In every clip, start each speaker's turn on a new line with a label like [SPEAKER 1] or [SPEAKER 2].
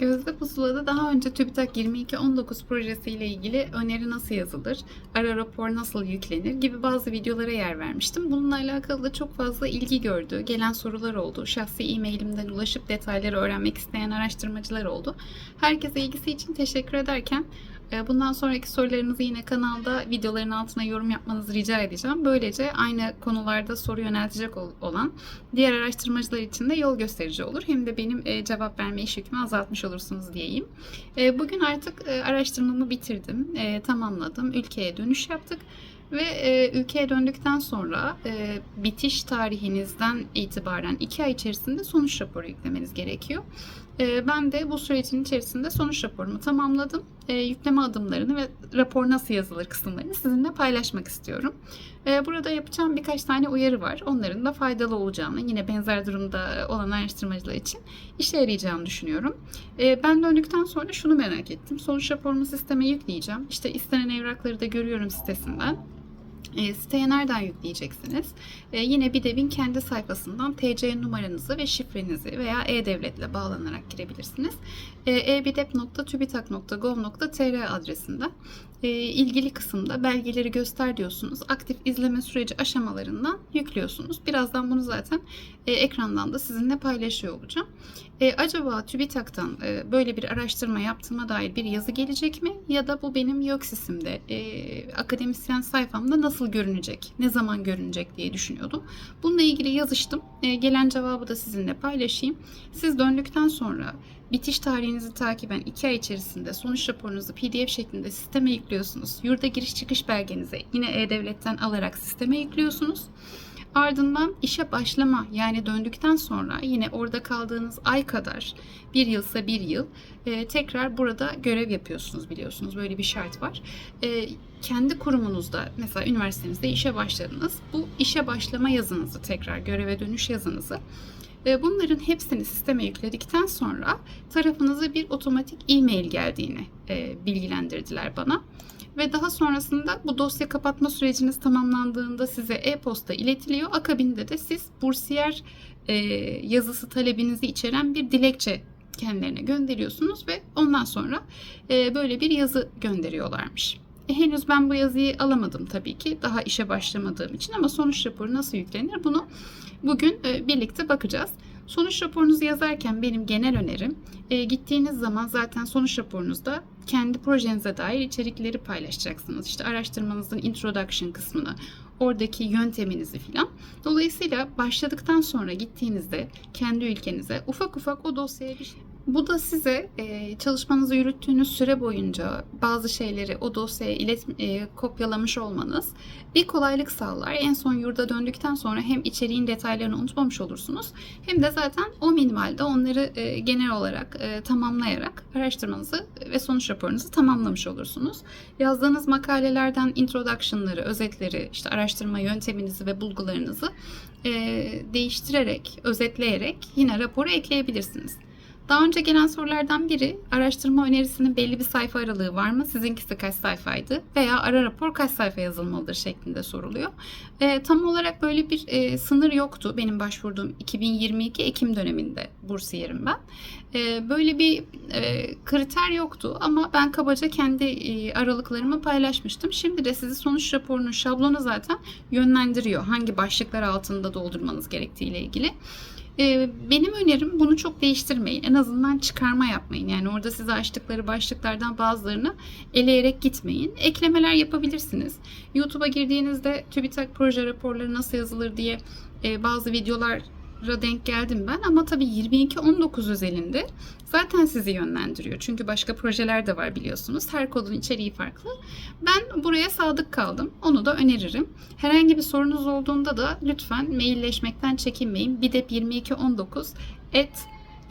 [SPEAKER 1] Gözde Pusula'da daha önce TÜBİTAK 2219 projesiyle ilgili öneri nasıl yazılır, ara rapor nasıl yüklenir gibi bazı videolara yer vermiştim. Bununla alakalı da çok fazla ilgi gördü, gelen sorular oldu. Şahsi e-mailimden ulaşıp detayları öğrenmek isteyen araştırmacılar oldu. Herkese ilgisi için teşekkür ederken Bundan sonraki sorularınızı yine kanalda videoların altına yorum yapmanızı rica edeceğim. Böylece aynı konularda soru yöneltecek ol- olan diğer araştırmacılar için de yol gösterici olur. Hem de benim e, cevap verme iş yükümü azaltmış olursunuz diyeyim. E, Bugün artık e, araştırmamı bitirdim, tamamladım, ülkeye dönüş yaptık. Ve e, ülkeye döndükten sonra e, bitiş tarihinizden itibaren iki ay içerisinde sonuç raporu yüklemeniz gerekiyor. E, ben de bu sürecin içerisinde sonuç raporumu tamamladım. E, yükleme adımlarını ve rapor nasıl yazılır kısımlarını sizinle paylaşmak istiyorum. E, burada yapacağım birkaç tane uyarı var. Onların da faydalı olacağını, yine benzer durumda olan araştırmacılar için işe yarayacağını düşünüyorum. Ben döndükten sonra şunu merak ettim. Sonuç raporumu sisteme yükleyeceğim. İşte istenen evrakları da görüyorum sitesinden. E, siteye nereden yükleyeceksiniz? E, yine BİDEV'in kendi sayfasından TC numaranızı ve şifrenizi veya e-devletle bağlanarak girebilirsiniz. E, ebidep.tubitak.gov.tr adresinden e, ilgili kısımda belgeleri göster diyorsunuz. Aktif izleme süreci aşamalarından yüklüyorsunuz. Birazdan bunu zaten e, ekrandan da sizinle paylaşıyor olacağım. E, acaba TÜBİTAK'tan e, böyle bir araştırma yaptığıma dair bir yazı gelecek mi? Ya da bu benim Yoksisim'de e, akademisyen sayfamda nasıl görünecek, ne zaman görünecek diye düşünüyordum. Bununla ilgili yazıştım. E, gelen cevabı da sizinle paylaşayım. Siz döndükten sonra bitiş tarihinizi takiben 2 ay içerisinde sonuç raporunuzu PDF şeklinde sisteme yüklüyorsunuz. Yurda giriş çıkış belgenizi yine E-Devlet'ten alarak sisteme yüklüyorsunuz. Ardından işe başlama yani döndükten sonra yine orada kaldığınız ay kadar bir yılsa bir yıl e, tekrar burada görev yapıyorsunuz biliyorsunuz böyle bir şart var. E, kendi kurumunuzda mesela üniversitenizde işe başladınız. Bu işe başlama yazınızı tekrar göreve dönüş yazınızı Bunların hepsini sisteme yükledikten sonra tarafınıza bir otomatik e-mail geldiğini e, bilgilendirdiler bana. Ve daha sonrasında bu dosya kapatma süreciniz tamamlandığında size e-posta iletiliyor. Akabinde de siz bursiyer e, yazısı talebinizi içeren bir dilekçe kendilerine gönderiyorsunuz ve ondan sonra e, böyle bir yazı gönderiyorlarmış. E, henüz ben bu yazıyı alamadım tabii ki daha işe başlamadığım için ama sonuç raporu nasıl yüklenir bunu bugün e, birlikte bakacağız. Sonuç raporunuzu yazarken benim genel önerim e, gittiğiniz zaman zaten sonuç raporunuzda kendi projenize dair içerikleri paylaşacaksınız. İşte araştırmanızın introduction kısmını, oradaki yönteminizi filan. Dolayısıyla başladıktan sonra gittiğinizde kendi ülkenize ufak ufak o dosyaya bir şey bu da size e, çalışmanızı yürüttüğünüz süre boyunca bazı şeyleri o dosyaya ilet, e, kopyalamış olmanız bir kolaylık sağlar. En son yurda döndükten sonra hem içeriğin detaylarını unutmamış olursunuz hem de zaten o minimalde onları e, genel olarak e, tamamlayarak araştırmanızı ve sonuç raporunuzu tamamlamış olursunuz. Yazdığınız makalelerden introduction'ları, özetleri, işte araştırma yönteminizi ve bulgularınızı e, değiştirerek, özetleyerek yine rapora ekleyebilirsiniz. Daha önce gelen sorulardan biri araştırma önerisinin belli bir sayfa aralığı var mı? Sizinkisi kaç sayfaydı? Veya ara rapor kaç sayfa yazılmalıdır şeklinde soruluyor. E, tam olarak böyle bir e, sınır yoktu benim başvurduğum 2022 Ekim döneminde bursiyerim ben. E, böyle bir e, kriter yoktu ama ben kabaca kendi e, aralıklarımı paylaşmıştım. Şimdi de sizi sonuç raporunun şablonu zaten yönlendiriyor. Hangi başlıklar altında doldurmanız gerektiği ile ilgili. Ee, benim önerim bunu çok değiştirmeyin. En azından çıkarma yapmayın. Yani orada size açtıkları başlıklardan bazılarını eleyerek gitmeyin. Eklemeler yapabilirsiniz. YouTube'a girdiğinizde TÜBİTAK proje raporları nasıl yazılır diye e, bazı videolar denk geldim ben ama tabii 22-19 özelinde zaten sizi yönlendiriyor. Çünkü başka projeler de var biliyorsunuz. Her kodun içeriği farklı. Ben buraya sadık kaldım. Onu da öneririm. Herhangi bir sorunuz olduğunda da lütfen mailleşmekten çekinmeyin. Bidep 2219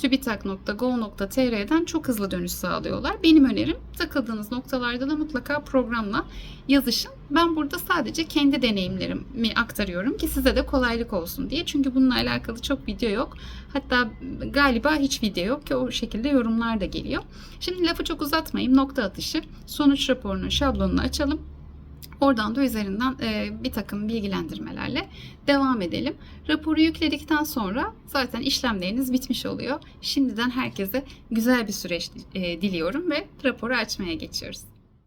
[SPEAKER 1] et tubitak.go.tr'den çok hızlı dönüş sağlıyorlar. Benim önerim takıldığınız noktalarda da mutlaka programla yazışın. Ben burada sadece kendi deneyimlerimi aktarıyorum ki size de kolaylık olsun diye. Çünkü bununla alakalı çok video yok. Hatta galiba hiç video yok ki o şekilde yorumlar da geliyor. Şimdi lafı çok uzatmayayım. Nokta atışı sonuç raporunun şablonunu açalım. Oradan da üzerinden e, bir takım bilgilendirmelerle devam edelim. Raporu yükledikten sonra zaten işlemleriniz bitmiş oluyor. Şimdiden herkese güzel bir süreç e, diliyorum ve raporu açmaya geçiyoruz.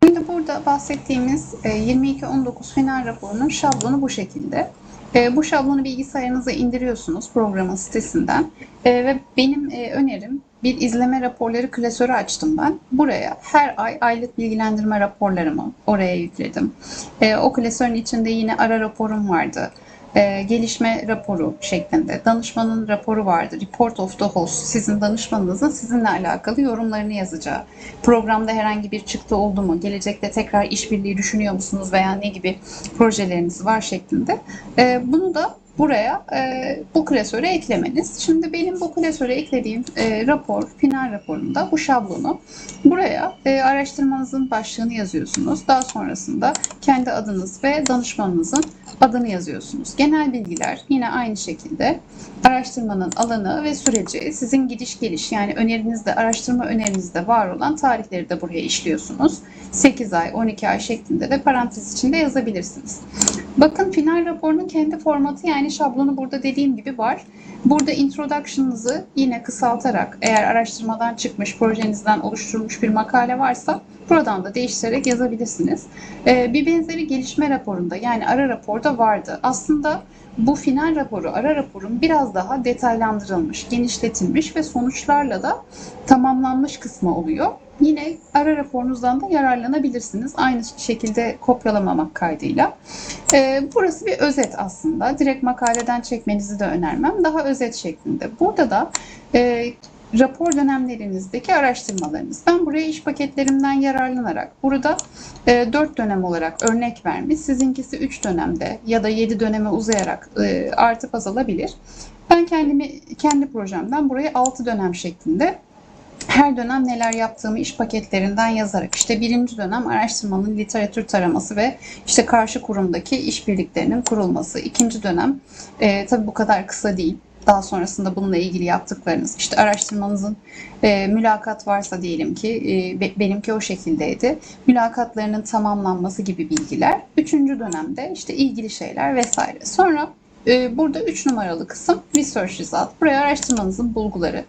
[SPEAKER 1] Şimdi burada bahsettiğimiz e, 22-19 final raporunun şablonu bu şekilde. E, bu şablonu bilgisayarınıza indiriyorsunuz programın sitesinden E, ve benim e, önerim bir izleme raporları klasörü açtım ben. Buraya her ay aylık bilgilendirme raporlarımı oraya yükledim. E, o klasörün içinde yine ara raporum vardı. E, gelişme raporu şeklinde. Danışmanın raporu vardı. Report of the host. Sizin danışmanınızın sizinle alakalı yorumlarını yazacağı. Programda herhangi bir çıktı oldu mu? Gelecekte tekrar işbirliği düşünüyor musunuz veya ne gibi projeleriniz var şeklinde. E, bunu da buraya e, bu klasöre eklemeniz. Şimdi benim bu klasöre eklediğim e, rapor, final raporunda bu şablonu buraya e, araştırmanızın başlığını yazıyorsunuz. Daha sonrasında kendi adınız ve danışmanınızın adını yazıyorsunuz. Genel bilgiler yine aynı şekilde araştırmanın alanı ve süreci sizin gidiş geliş yani önerinizde araştırma önerinizde var olan tarihleri de buraya işliyorsunuz. 8 ay, 12 ay şeklinde de parantez içinde yazabilirsiniz. Bakın final raporunun kendi formatı yani şablonu burada dediğim gibi var. Burada introduction'ınızı yine kısaltarak eğer araştırmadan çıkmış projenizden oluşturulmuş bir makale varsa buradan da değiştirerek yazabilirsiniz. Ee, bir benzeri gelişme raporunda yani ara raporda vardı. Aslında bu final raporu, ara raporun biraz daha detaylandırılmış, genişletilmiş ve sonuçlarla da tamamlanmış kısmı oluyor. Yine ara raporunuzdan da yararlanabilirsiniz. Aynı şekilde kopyalamamak kaydıyla. Ee, burası bir özet aslında. Direkt makaleden çekmenizi de önermem. Daha özet şeklinde. Burada da e, rapor dönemlerinizdeki araştırmalarınız. Ben buraya iş paketlerimden yararlanarak burada e, 4 dönem olarak örnek vermiş. Sizinkisi 3 dönemde ya da 7 döneme uzayarak e, artıp azalabilir. Ben kendimi kendi projemden buraya 6 dönem şeklinde her dönem neler yaptığımı iş paketlerinden yazarak işte birinci dönem araştırmanın literatür taraması ve işte karşı kurumdaki işbirliklerinin kurulması. ikinci dönem e, tabii bu kadar kısa değil. Daha sonrasında bununla ilgili yaptıklarınız, işte araştırmanızın e, mülakat varsa diyelim ki, e, be, benimki o şekildeydi. Mülakatlarının tamamlanması gibi bilgiler. Üçüncü dönemde işte ilgili şeyler vesaire. Sonra e, Burada 3 numaralı kısım Research Result. Buraya araştırmanızın bulguları.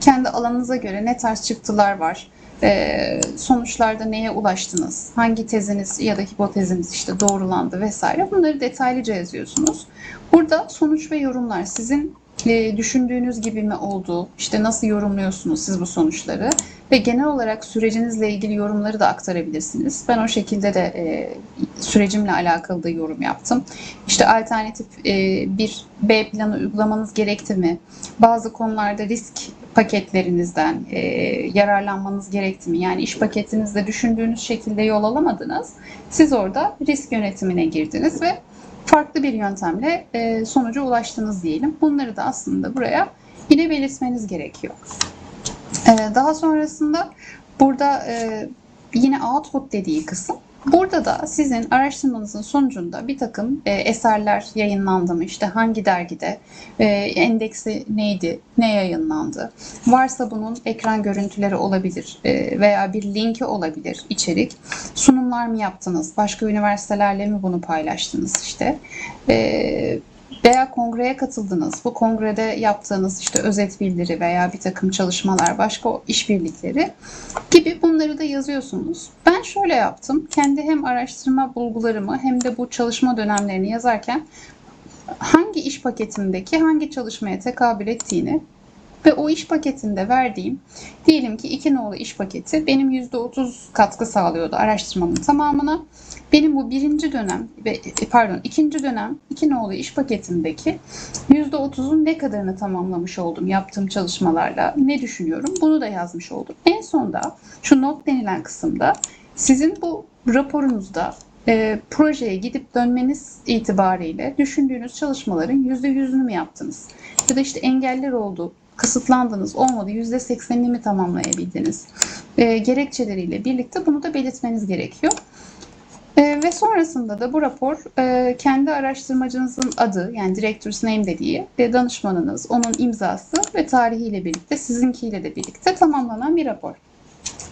[SPEAKER 1] Kendi alanınıza göre ne tarz çıktılar var. E, sonuçlarda neye ulaştınız? Hangi teziniz ya da hipoteziniz işte doğrulandı vesaire. Bunları detaylıca yazıyorsunuz. Burada sonuç ve yorumlar sizin e, düşündüğünüz gibi mi oldu? İşte nasıl yorumluyorsunuz siz bu sonuçları? Ve genel olarak sürecinizle ilgili yorumları da aktarabilirsiniz. Ben o şekilde de e, sürecimle alakalı da yorum yaptım. İşte alternatif e, bir B planı uygulamanız gerekti mi? Bazı konularda risk paketlerinizden e, yararlanmanız gerekti mi? Yani iş paketinizde düşündüğünüz şekilde yol alamadınız. Siz orada risk yönetimine girdiniz ve farklı bir yöntemle e, sonuca ulaştınız diyelim. Bunları da aslında buraya yine belirtmeniz gerekiyor. E, daha sonrasında burada e, yine output dediği kısım Burada da sizin araştırmanızın sonucunda bir takım e, eserler yayınlandı mı? İşte hangi dergide, e, endeksi neydi, ne yayınlandı? Varsa bunun ekran görüntüleri olabilir e, veya bir linki olabilir içerik. Sunumlar mı yaptınız? Başka üniversitelerle mi bunu paylaştınız? İşte e, veya kongreye katıldınız. Bu kongrede yaptığınız işte özet bildiri veya bir takım çalışmalar, başka işbirlikleri gibi bunları da yazıyorsunuz. Ben şöyle yaptım. Kendi hem araştırma bulgularımı hem de bu çalışma dönemlerini yazarken hangi iş paketimdeki hangi çalışmaya tekabül ettiğini ve o iş paketinde verdiğim diyelim ki iki nolu iş paketi benim %30 katkı sağlıyordu araştırmamın tamamına. Benim bu birinci dönem ve e, pardon ikinci dönem iki nolu iş paketindeki %30'un ne kadarını tamamlamış oldum yaptığım çalışmalarla ne düşünüyorum bunu da yazmış oldum. En sonda şu not denilen kısımda sizin bu raporunuzda e, projeye gidip dönmeniz itibariyle düşündüğünüz çalışmaların %100'ünü mü yaptınız? Ya da işte engeller oldu, kısıtlandınız, olmadı %80'ini mi tamamlayabildiniz? E, gerekçeleriyle birlikte bunu da belirtmeniz gerekiyor. E, ve sonrasında da bu rapor e, kendi araştırmacınızın adı yani director's name dediği ve danışmanınız, onun imzası ve tarihiyle birlikte sizinkiyle de birlikte tamamlanan bir rapor.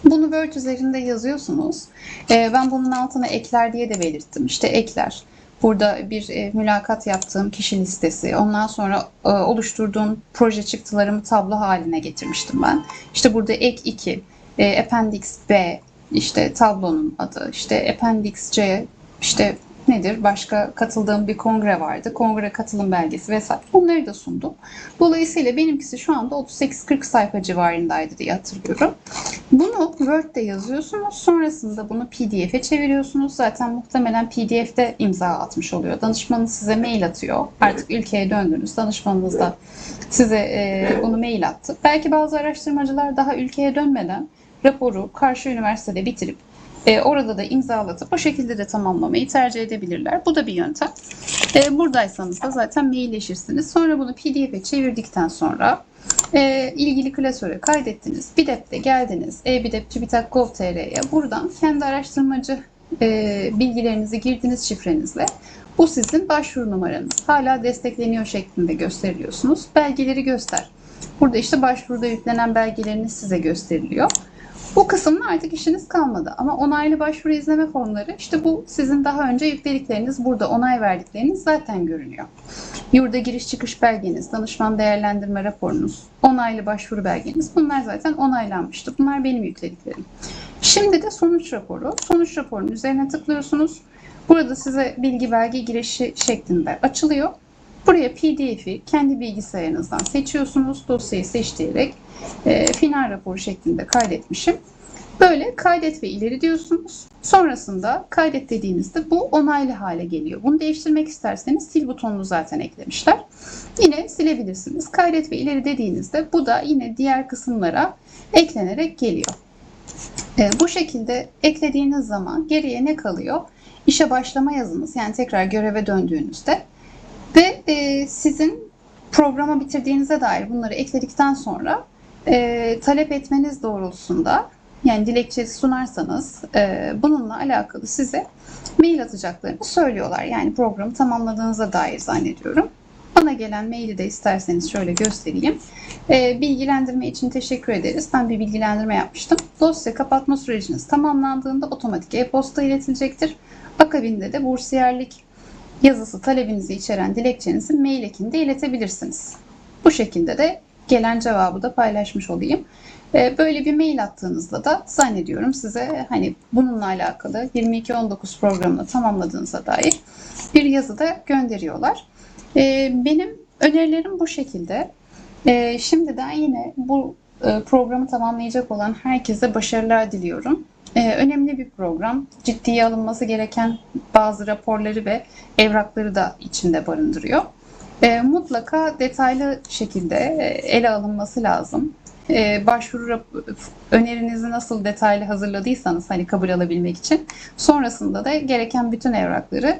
[SPEAKER 1] Bunu Word üzerinde yazıyorsunuz. Ee, ben bunun altına ekler diye de belirttim. İşte ekler. Burada bir e, mülakat yaptığım kişi listesi. Ondan sonra e, oluşturduğum proje çıktılarımı tablo haline getirmiştim ben. İşte burada ek 2, e, Appendix B, işte tablonun adı, işte Appendix C, işte nedir? Başka katıldığım bir kongre vardı. Kongre katılım belgesi vesaire. Onları da sundum. Dolayısıyla benimkisi şu anda 38-40 sayfa civarındaydı diye hatırlıyorum. Bunu Word'de yazıyorsunuz. Sonrasında bunu PDF'e çeviriyorsunuz. Zaten muhtemelen PDF'de imza atmış oluyor. Danışmanınız size mail atıyor. Artık ülkeye döndünüz. Danışmanınız da size e, bunu mail attı. Belki bazı araştırmacılar daha ülkeye dönmeden raporu karşı üniversitede bitirip e, orada da imzalatıp o şekilde de tamamlamayı tercih edebilirler. Bu da bir yöntem. E, buradaysanız da zaten mailleşirsiniz. Sonra bunu PDF'e çevirdikten sonra e, ilgili klasöre kaydettiniz. BİDEP'te geldiniz. E-BİDEP buradan kendi araştırmacı e, bilgilerinizi girdiniz şifrenizle. Bu sizin başvuru numaranız. Hala destekleniyor şeklinde gösteriliyorsunuz. Belgeleri göster. Burada işte başvuruda yüklenen belgeleriniz size gösteriliyor. Bu kısımda artık işiniz kalmadı. Ama onaylı başvuru izleme formları işte bu sizin daha önce yükledikleriniz, burada onay verdikleriniz zaten görünüyor. Yurda giriş çıkış belgeniz, danışman değerlendirme raporunuz, onaylı başvuru belgeniz bunlar zaten onaylanmıştı. Bunlar benim yüklediklerim. Şimdi de sonuç raporu. Sonuç raporunun üzerine tıklıyorsunuz. Burada size bilgi belge girişi şeklinde açılıyor. Buraya PDF'i kendi bilgisayarınızdan seçiyorsunuz. Dosyayı seçtirerek e, final raporu şeklinde kaydetmişim. Böyle kaydet ve ileri diyorsunuz. Sonrasında kaydet dediğinizde bu onaylı hale geliyor. Bunu değiştirmek isterseniz sil butonunu zaten eklemişler. Yine silebilirsiniz. Kaydet ve ileri dediğinizde bu da yine diğer kısımlara eklenerek geliyor. E, bu şekilde eklediğiniz zaman geriye ne kalıyor? İşe başlama yazınız yani tekrar göreve döndüğünüzde ve e, sizin programa bitirdiğinize dair bunları ekledikten sonra e, talep etmeniz doğrultusunda yani dilekçesi sunarsanız e, bununla alakalı size mail atacaklarını söylüyorlar. Yani programı tamamladığınıza dair zannediyorum. Bana gelen maili de isterseniz şöyle göstereyim. E, bilgilendirme için teşekkür ederiz. Ben bir bilgilendirme yapmıştım. Dosya kapatma süreciniz tamamlandığında otomatik e-posta iletilecektir. Akabinde de bursiyerlik yazısı talebinizi içeren dilekçenizi mail ekinde iletebilirsiniz. Bu şekilde de gelen cevabı da paylaşmış olayım. Ee, böyle bir mail attığınızda da zannediyorum size hani bununla alakalı 2219 programını tamamladığınıza dair bir yazı da gönderiyorlar. Ee, benim önerilerim bu şekilde. Ee, şimdiden yine bu e, programı tamamlayacak olan herkese başarılar diliyorum. Önemli bir program. Ciddiye alınması gereken bazı raporları ve evrakları da içinde barındırıyor. Mutlaka detaylı şekilde ele alınması lazım e, başvuru önerinizi nasıl detaylı hazırladıysanız hani kabul alabilmek için sonrasında da gereken bütün evrakları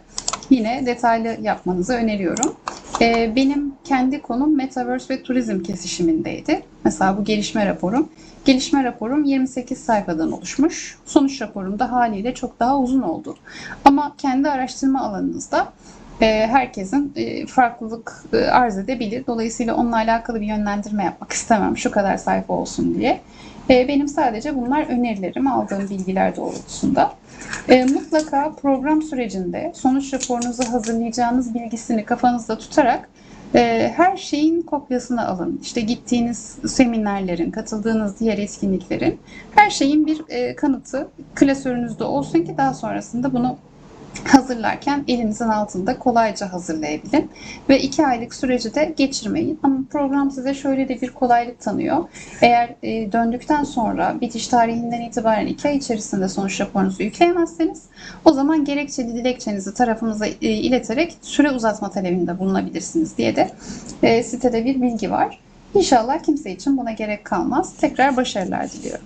[SPEAKER 1] yine detaylı yapmanızı öneriyorum. E, benim kendi konum Metaverse ve turizm kesişimindeydi. Mesela bu gelişme raporum. Gelişme raporum 28 sayfadan oluşmuş. Sonuç raporum da haliyle çok daha uzun oldu. Ama kendi araştırma alanınızda e, herkesin e, farklılık e, arz edebilir. Dolayısıyla onunla alakalı bir yönlendirme yapmak istemem şu kadar sayfa olsun diye. Benim sadece bunlar önerilerim aldığım bilgiler doğrultusunda. Mutlaka program sürecinde sonuç raporunuzu hazırlayacağınız bilgisini kafanızda tutarak her şeyin kopyasını alın. İşte gittiğiniz seminerlerin, katıldığınız diğer etkinliklerin her şeyin bir kanıtı klasörünüzde olsun ki daha sonrasında bunu hazırlarken elinizin altında kolayca hazırlayabilin. Ve iki aylık süreci de geçirmeyin. Ama program size şöyle de bir kolaylık tanıyor. Eğer e, döndükten sonra bitiş tarihinden itibaren iki ay içerisinde sonuç raporunuzu yükleyemezseniz o zaman gerekçeli dilekçenizi tarafımıza e, ileterek süre uzatma talebinde bulunabilirsiniz diye de e, sitede bir bilgi var. İnşallah kimse için buna gerek kalmaz. Tekrar başarılar diliyorum.